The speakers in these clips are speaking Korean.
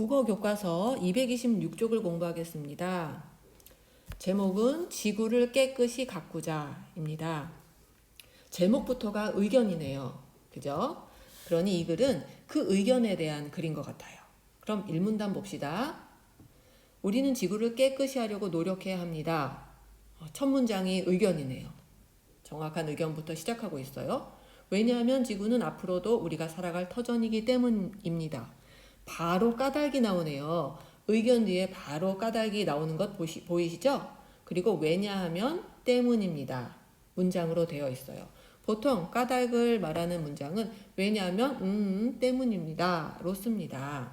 국어 교과서 226쪽을 공부하겠습니다. 제목은 지구를 깨끗이 가꾸자입니다. 제목부터가 의견이네요. 그죠? 그러니 이 글은 그 의견에 대한 글인 것 같아요. 그럼 일문단 봅시다. 우리는 지구를 깨끗이 하려고 노력해야 합니다. 어, 첫 문장이 의견이네요. 정확한 의견부터 시작하고 있어요. 왜냐하면 지구는 앞으로도 우리가 살아갈 터전이기 때문입니다. 바로 까닭이 나오네요. 의견 뒤에 바로 까닭이 나오는 것 보시, 보이시죠? 그리고 왜냐하면 때문입니다. 문장으로 되어 있어요. 보통 까닭을 말하는 문장은 왜냐하면 음 때문입니다로 씁니다.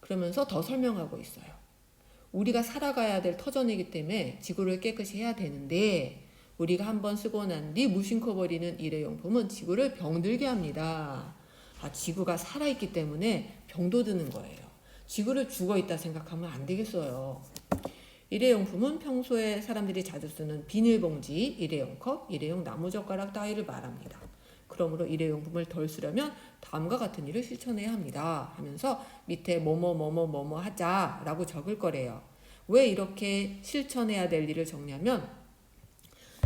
그러면서 더 설명하고 있어요. 우리가 살아가야 될 터전이기 때문에 지구를 깨끗이 해야 되는데 우리가 한번 쓰고 난 뒤 무심코 버리는 일회용품은 지구를 병들게 합니다. 아, 지구가 살아있기 때문에 병도 드는 거예요. 지구를 죽어 있다 생각하면 안 되겠어요. 일회용품은 평소에 사람들이 자주 쓰는 비닐봉지, 일회용 컵, 일회용 나무젓가락 따위를 말합니다. 그러므로 일회용품을 덜 쓰려면 다음과 같은 일을 실천해야 합니다. 하면서 밑에 뭐뭐 뭐뭐 뭐뭐 하자라고 적을 거래요. 왜 이렇게 실천해야 될 일을 적냐면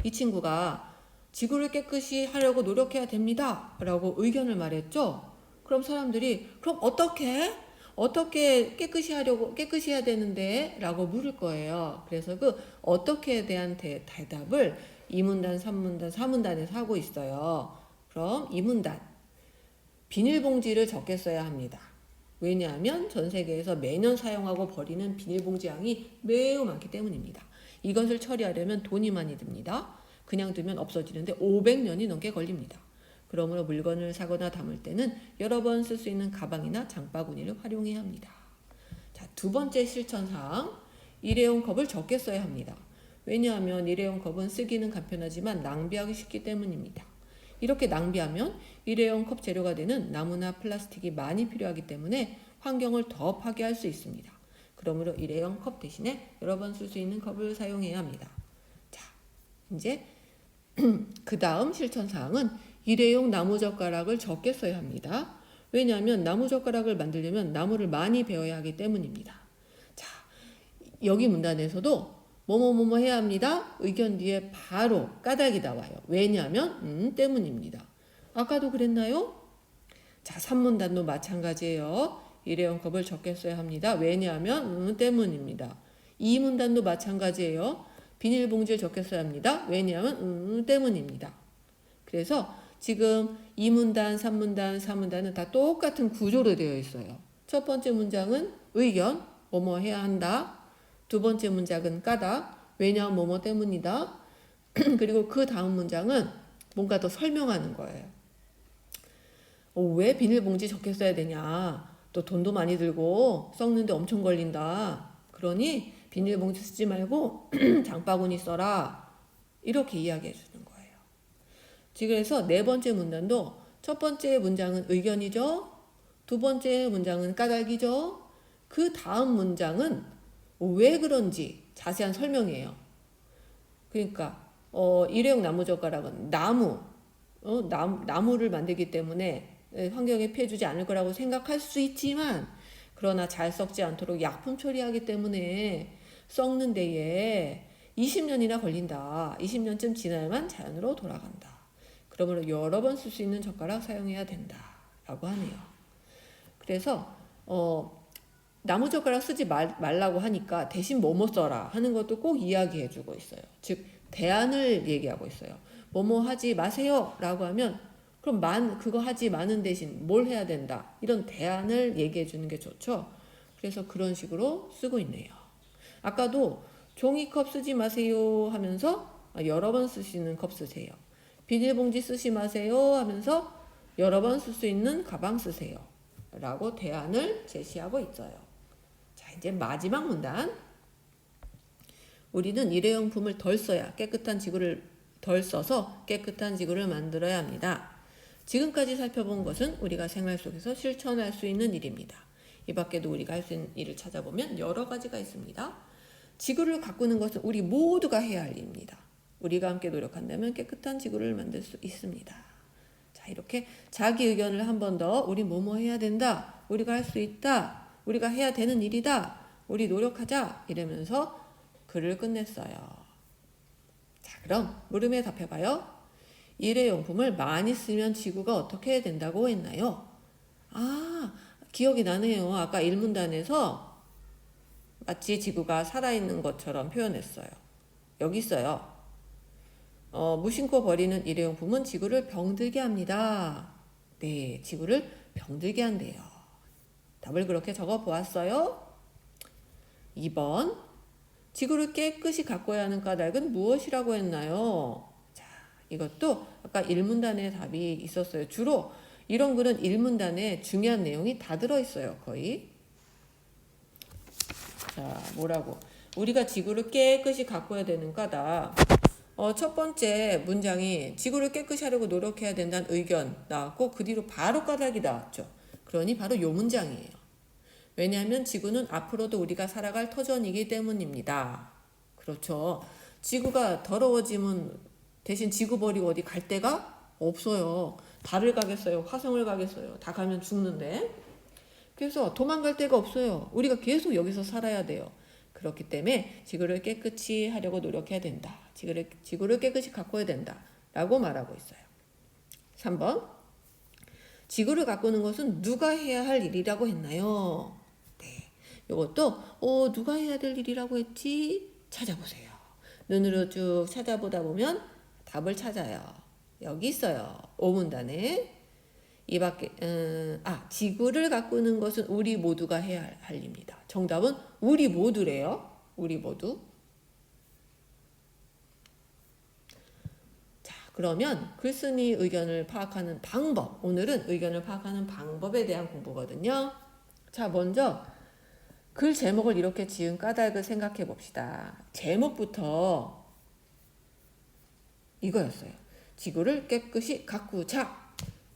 이 친구가 지구를 깨끗이 하려고 노력해야 됩니다. 라고 의견을 말했죠. 그럼 사람들이 그럼 어떻게 어떻게 깨끗이 하려고 깨끗이 해야 되는데 라고 물을 거예요. 그래서 그 어떻게에 대한 대, 대답을 이문단, 삼문단, 사문단에서 하고 있어요. 그럼 이문단 비닐봉지를 적게 써야 합니다. 왜냐하면 전 세계에서 매년 사용하고 버리는 비닐봉지 양이 매우 많기 때문입니다. 이것을 처리하려면 돈이 많이 듭니다. 그냥 두면 없어지는데 500년이 넘게 걸립니다. 그러므로 물건을 사거나 담을 때는 여러 번 쓸 수 있는 가방이나 장바구니를 활용해야 합니다. 자, 두 번째 실천사항. 일회용 컵을 적게 써야 합니다. 왜냐하면 일회용 컵은 쓰기는 간편하지만 낭비하기 쉽기 때문입니다. 이렇게 낭비하면 일회용 컵 재료가 되는 나무나 플라스틱이 많이 필요하기 때문에 환경을 더 파괴할 수 있습니다. 그러므로 일회용 컵 대신에 여러 번 쓸 수 있는 컵을 사용해야 합니다. 자, 이제 그 다음 실천 사항은 일회용 나무젓가락을 적게 써야 합니다. 왜냐하면 나무젓가락을 만들려면 나무를 많이 베어야 하기 때문입니다. 자, 여기 문단에서도 뭐뭐뭐뭐 해야 합니다. 의견 뒤에 바로 까닭이 나와요. 왜냐하면 음 때문입니다. 아까도 그랬나요? 자, 3문단도 마찬가지예요. 일회용 컵을 적게 써야 합니다. 왜냐하면 음 때문입니다. 2문단도 마찬가지예요. 비닐봉지를 적게 써야 합니다. 왜냐하면 음 때문입니다. 그래서 지금 2문단, 3문단, 4문단은 다 똑같은 구조로 되어 있어요. 첫 번째 문장은 의견, 뭐뭐 해야 한다. 두 번째 문장은 까닭, 왜냐하면 뭐뭐 때문이다. 그리고 그 다음 문장은 뭔가 더 설명하는 거예요. 어, 왜 비닐봉지 적게 써야 되냐? 또 돈도 많이 들고 썩는데 엄청 걸린다. 그러니 비닐봉지 쓰지 말고 장바구니 써라. 이렇게 이야기해 주는 거예요. 그래서 네 번째 문단도 첫 번째 문장은 의견이죠. 두 번째 문장은 까닭이죠. 그 다음 문장은 왜 그런지 자세한 설명이에요. 그러니까 어, 일회용 나무젓가락은 나무, 어, 나무, 나무를 만들기 때문에 환경에 피해 주지 않을 거라고 생각할 수 있지만 그러나 잘 썩지 않도록 약품 처리하기 때문에 썩는 데에 20년이나 걸린다. 20년쯤 지나야만 자연으로 돌아간다. 그러므로 여러 번 쓸 수 있는 젓가락 사용해야 된다. 라고 하네요. 그래서 어, 나무 젓가락 쓰지 말, 말라고 하니까 대신 뭐뭐 써라 하는 것도 꼭 이야기해 주고 있어요. 즉 대안을 얘기하고 있어요. 뭐뭐 하지 마세요 라고 하면 그럼 만 그거 하지 마는 대신 뭘 해야 된다 이런 대안을 얘기해 주는 게 좋죠. 그래서 그런 식으로 쓰고 있네요. 아까도 종이컵 쓰지 마세요 하면서 여러 번 있는 컵 쓰세요. 비닐봉지 쓰지 마세요 하면서 여러 번 쓸 수 있는 가방 쓰세요. 라고 대안을 제시하고 있어요. 자, 이제 마지막 문단. 우리는 일회용품을 덜 써야 깨끗한 지구를 덜 써서 깨끗한 지구를 만들어야 합니다. 지금까지 살펴본 것은 우리가 생활 속에서 실천할 수 있는 일입니다. 이 밖에도 우리가 할 수 있는 일을 찾아보면 여러 가지가 있습니다. 지구를 가꾸는 것은 우리 모두가 해야 할 일입니다. 우리가 함께 노력한다면 깨끗한 지구를 만들 수 있습니다. 자, 이렇게 자기 의견을 한 번 더 우리 뭐뭐 해야 된다. 우리가 할 수 있다. 우리가 해야 되는 일이다. 우리 노력하자. 이러면서 글을 끝냈어요. 자, 그럼 물음에 답해봐요. 일회용품을 많이 쓰면 지구가 어떻게 된다고 했나요? 아, 기억이 나네요. 아까 일문단에서 마치 지구가 살아있는 것처럼 표현했어요. 여기 있어요. 어, 무심코 버리는 일회용품은 지구를 병들게 합니다. 네, 지구를 병들게 한대요. 답을 그렇게 적어 보았어요. 2번. 지구를 깨끗이 가꿔야 하는 까닭은 무엇이라고 했나요? 자, 이것도 아까 1문단에 답이 있었어요. 주로 이런 글은 1문단에 중요한 내용이 다 들어있어요. 거의. 자, 뭐라고? 우리가 지구를 깨끗이 가꿔야 되는 까닭. 어, 첫 번째 문장이 지구를 깨끗이 하려고 노력해야 된다는 의견 나왔고 그 뒤로 바로 까닭이 나왔죠. 그러니 바로 요 문장이에요. 왜냐하면 지구는 앞으로도 우리가 살아갈 터전이기 때문입니다. 그렇죠. 지구가 더러워지면 대신 지구 버리고 어디 갈 데가 없어요. 달을 가겠어요. 화성을 가겠어요. 다 가면 죽는데. 그래서 도망갈 데가 없어요. 우리가 계속 여기서 살아야 돼요. 그렇기 때문에 지구를 깨끗이 하려고 노력해야 된다. 지구를, 지구를 깨끗이 가꿔야 된다. 라고 말하고 있어요. 3번. 지구를 가꾸는 것은 누가 해야 할 일이라고 했나요? 네. 이것도, 어, 누가 해야 될 일이라고 했지? 찾아보세요. 눈으로 쭉 찾아보다 보면 답을 찾아요. 여기 있어요. 오문단에. 이 밖에, 음, 아, 지구를 가꾸는 것은 우리 모두가 해야 할, 할 일입니다. 정답은 우리 모두래요. 우리 모두. 자, 그러면 글쓴이 의견을 파악하는 방법. 오늘은 의견을 파악하는 방법에 대한 공부거든요. 자, 먼저 글 제목을 이렇게 지은 까닭을 생각해 봅시다. 제목부터 이거였어요. 지구를 깨끗이 가꾸자.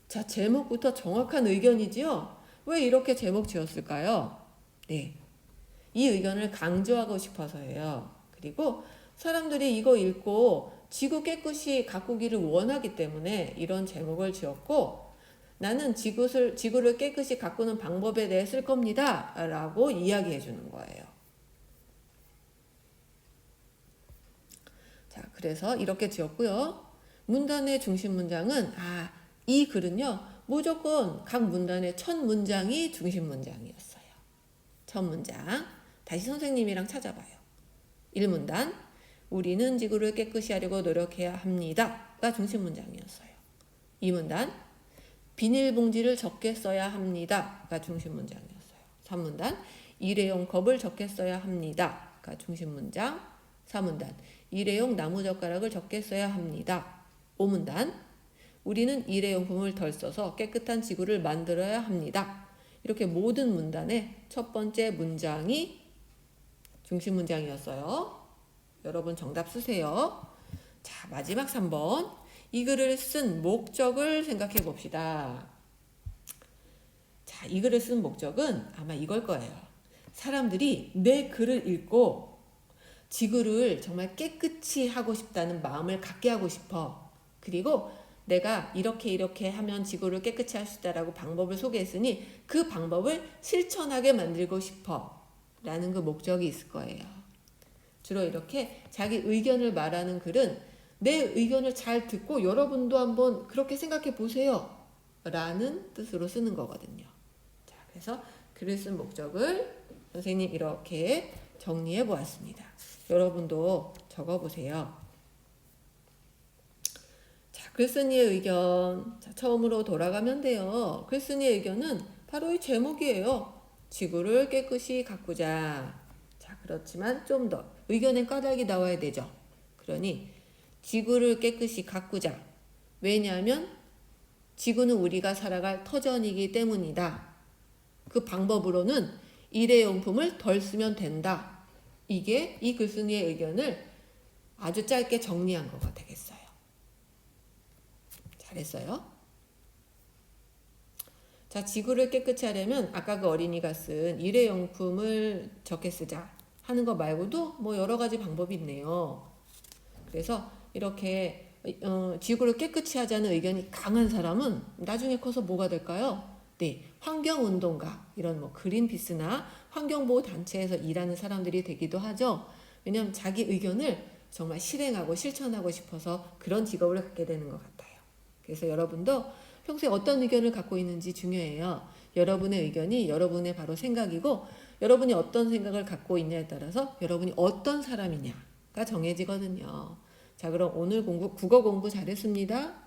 자, 제목부터 정확한 의견이지요? 왜 이렇게 제목 지었을까요? 네. 이 의견을 강조하고 싶어서예요. 그리고 사람들이 이거 읽고 지구 깨끗이 가꾸기를 원하기 때문에 이런 제목을 지었고 나는 지구를, 지구를 깨끗이 가꾸는 방법에 대해 쓸 겁니다. 라고 이야기해 주는 거예요. 자, 그래서 이렇게 지었고요. 문단의 중심 문장은, 아, 이 글은요, 무조건 각 문단의 첫 문장이 중심 문장이었어요. 첫 문장. 다시 선생님이랑 찾아봐요. 1문단. 우리는 지구를 깨끗이 하려고 노력해야 합니다. 가 중심 문장이었어요. 2문단. 비닐봉지를 적게 써야 합니다. 가 중심 문장이었어요. 3문단. 일회용 컵을 적게 써야 합니다. 가 중심 문장. 4문단. 일회용 나무젓가락을 적게 써야 합니다. 5문단. 우리는 일회용품을 덜 써서 깨끗한 지구를 만들어야 합니다. 이렇게 모든 문단의 첫 번째 문장이 중심 문장이었어요. 여러분 정답 쓰세요. 자, 마지막 3번. 이 글을 쓴 목적을 생각해 봅시다. 자, 이 글을 쓴 목적은 아마 이걸 거예요. 사람들이 내 글을 읽고 지구를 정말 깨끗이 하고 싶다는 마음을 갖게 하고 싶어. 그리고 내가 이렇게 이렇게 하면 지구를 깨끗이 할 수 있다라고 방법을 소개했으니 그 방법을 실천하게 만들고 싶어. 라는 그 목적이 있을 거예요. 주로 이렇게 자기 의견을 말하는 글은 내 의견을 잘 듣고 여러분도 한번 그렇게 생각해 보세요. 라는 뜻으로 쓰는 거거든요. 자, 그래서 글을 쓴 목적을 선생님 이렇게 정리해 보았습니다. 여러분도 적어 보세요. 자, 글쓴이의 의견. 자, 처음으로 돌아가면 돼요. 글쓴이의 의견은 바로 이 제목이에요. 지구를 깨끗이 가꾸자. 자, 그렇지만 좀 더 의견의 까닭이 나와야 되죠. 그러니 지구를 깨끗이 가꾸자. 왜냐하면 지구는 우리가 살아갈 터전이기 때문이다. 그 방법으로는 일회용품을 덜 쓰면 된다. 이게 이 글쓴이의 의견을 아주 짧게 정리한 거가 되겠어요. 잘했어요. 자, 지구를 깨끗이 하려면 아까 그 어린이가 쓴 일회용품을 적게 쓰자 하는 거 말고도 뭐 여러 가지 방법이 있네요. 그래서 이렇게 어, 지구를 깨끗이 하자는 의견이 강한 사람은 나중에 커서 뭐가 될까요? 네, 환경운동가 이런 뭐 그린피스나 환경보호 단체에서 일하는 사람들이 되기도 하죠. 왜냐하면 자기 의견을 정말 실행하고 실천하고 싶어서 그런 직업을 갖게 되는 것 같아요. 그래서 여러분도 평소에 어떤 의견을 갖고 있는지 중요해요. 여러분의 의견이 여러분의 바로 생각이고 여러분이 어떤 생각을 갖고 있냐에 따라서 여러분이 어떤 사람이냐가 정해지거든요. 자, 그럼 오늘 공부 국어 공부 잘했습니다.